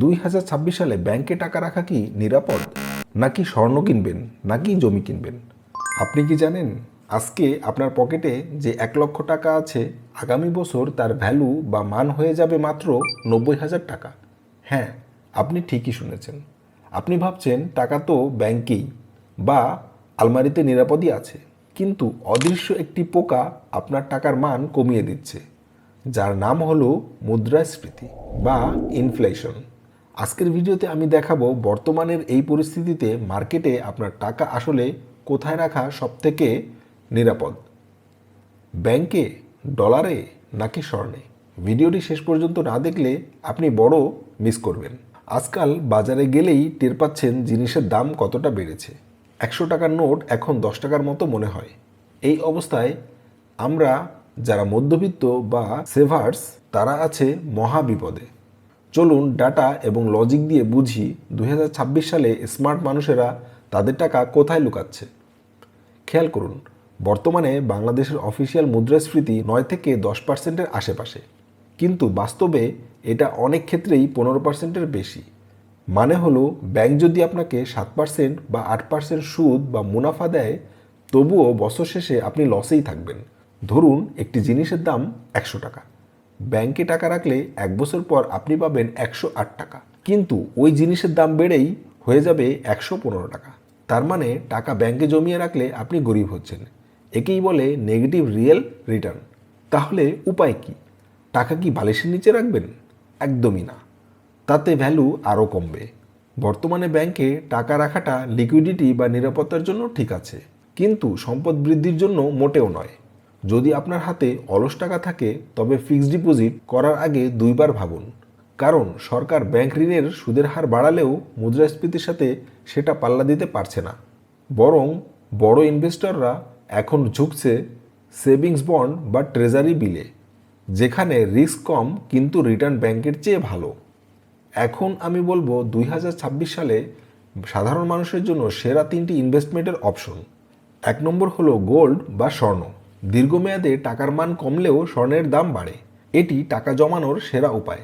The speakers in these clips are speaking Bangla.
দুই হাজার ছাব্বিশ সালে ব্যাংকে টাকা রাখা কি নিরাপদ? নাকি স্বর্ণ কিনবেন? নাকি জমি কিনবেন? আপনি কি জানেন? আজকে আপনার পকেটে যে এক লক্ষ টাকা আছে, আগামী বছর তার ভ্যালু বা মান হয়ে যাবে মাত্র নব্বই হাজার টাকা। হ্যাঁ আপনি ঠিকই শুনেছেন। আপনি ভাবছেন টাকা তো ব্যাংকেই বা আলমারিতে নিরাপদই আছে, কিন্তু অদৃশ্য একটি পোকা আপনার টাকার মান কমিয়ে দিচ্ছে, যার নাম হলো মুদ্রাস্ফীতি বা ইনফ্লেশন আজকের ভিডিওতে আমি দেখাবো বর্তমানের এই পরিস্থিতিতে মার্কেটে আপনার টাকা আসলে কোথায় রাখা সবথেকে নিরাপদ? ব্যাংকে, ডলারে নাকি স্বর্ণে? ভিডিওটি শেষ পর্যন্ত না দেখলে আপনি বড় মিস করবেন। আজকাল বাজারে গেলেই টের পাচ্ছেন জিনিসের দাম কতটা বেড়েছে। একশো টাকার নোট এখন দশ টাকার মতো মনে হয়। এই অবস্থায় আমরা যারা মধ্যবিত্ত বা সেভার্স, তারা আছে মহা বিপদে চলুন ডাটা এবং লজিক দিয়ে বুঝি দু হাজার ছাব্বিশ সালে স্মার্ট মানুষেরা তাদের টাকা কোথায় লুকাচ্ছে। খেয়াল করুন, বর্তমানে বাংলাদেশের অফিসিয়াল মুদ্রাস্ফীতি নয় থেকে দশ পার্সেন্টের আশেপাশে। কিন্তু বাস্তবে এটা অনেক ক্ষেত্রেই পনেরো পার্সেন্টের বেশি। মানে হলো ব্যাংক যদি আপনাকে সাত পার্সেন্ট বা আট পার্সেন্ট সুদ বা মুনাফা দেয়, তবুও বছর শেষে আপনি লসেই থাকবেন। ধরুন, একটি জিনিসের দাম একশো টাকা। ব্যাংকে টাকা রাখলে এক বছর পর আপনি পাবেন একশো আট টাকা। কিন্তু ওই জিনিসের দাম বেড়েই হয়ে যাবে একশো পনেরো টাকা। তার মানে টাকা ব্যাংকে জমিয়ে রাখলে আপনি গরিব হচ্ছেন। একেই বলে নেগেটিভ রিয়েল রিটার্ন তাহলে উপায় কি? টাকা কি বালিশের নিচে রাখবেন? একদমই না। তাতে ভ্যালু আরও কমবে। বর্তমানে ব্যাংকে টাকা রাখাটা লিকুইডিটি বা নিরাপত্তার জন্য ঠিক আছে। কিন্তু সম্পদ বৃদ্ধির জন্য মোটেও নয়। যদি আপনার হাতে অলস টাকা থাকে, তবে ফিক্সড ডিপোজিট করার আগে দুইবার ভাবুন। কারণ সরকার ব্যাংক ঋণের সুদের হার বাড়ালেও মুদ্রাস্ফীতির সাথে সেটা পাল্লা দিতে পারছে না। বরং বড় ইনভেস্টররা এখন ঝুঁকছে সেভিংস বন্ড বা ট্রেজারি বিলে যেখানে রিস্ক কম কিন্তু রিটার্ন ব্যাংকের চেয়ে ভালো। এখন আমি বলব দুই হাজার ছাব্বিশ সালে সাধারণ মানুষের জন্য সেরা তিনটি ইনভেস্টমেন্টের অপশন এক নম্বর হলো গোল্ড বা স্বর্ণ। দীর্ঘমেয়াদে টাকার মান কমলেও স্বর্ণের দাম বাড়ে। এটি টাকা জমানোর সেরা উপায়।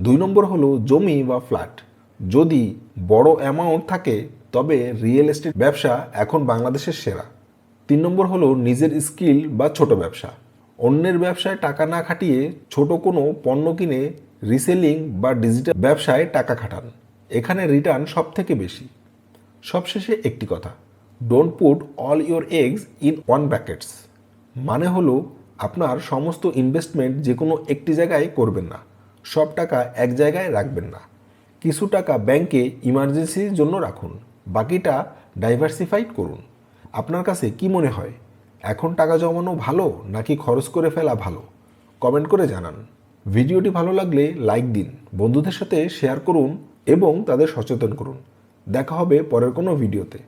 দুই নম্বর হলো জমি বা ফ্ল্যাট। যদি বড় অ্যামাউন্ট থাকে, তবে রিয়েল এস্টেট ব্যবসা এখন বাংলাদেশের সেরা। তিন নম্বর হলো নিজের স্কিল বা ছোট ব্যবসা। অন্যের ব্যবসায় টাকা না খাটিয়ে ছোট কোনো পণ্য কিনে রিসেলিং বা ডিজিটাল ব্যবসায় টাকা খাটান। এখানে রিটার্ন সব থেকে বেশি। সবশেষে একটি কথা don't put all your eggs in one baskets মানে হলো আপনার সমস্ত ইনভেস্টমেন্ট যে কোনো একটি জায়গায় করবেন না। সব টাকা এক জায়গায় রাখবেন না। কিছু টাকা ব্যাংকে ইমার্জেন্সির জন্য রাখুন। বাকিটা ডাইভার্সিফাইড করুন। আপনার কাছে কি মনে হয়? এখন টাকা জমানো ভালো নাকি খরচ করে ফেলা ভালো? কমেন্ট করে জানান। ভিডিওটি ভালো লাগলে লাইক দিন, বন্ধুদের সাথে শেয়ার করুন এবং তাদের সচেতন করুন। দেখা হবে পরের কোনো ভিডিওতে।